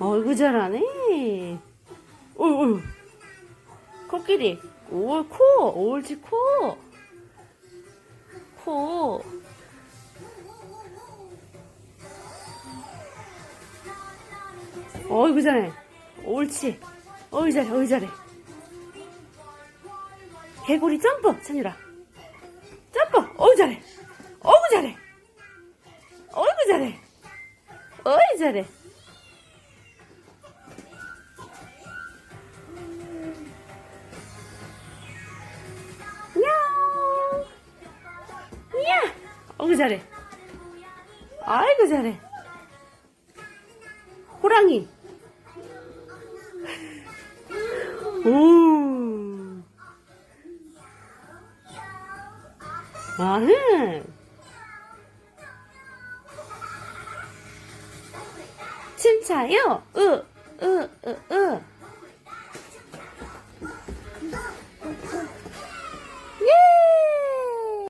어이구 잘하네. 어이구. 코끼리. 올 코. 옳지 코. 코. 어이구 잘해. 옳지. 어이 잘해. 어이 잘해. 개구리 점프. 찬유라. 점프. 어이 잘해. 어이구 잘해. 어이구 잘해. 어이 잘해. 어이구 잘해. 아이고 잘해. 호랑이. 오. 아흥. 춤춰요. 으, 으, 으, 으.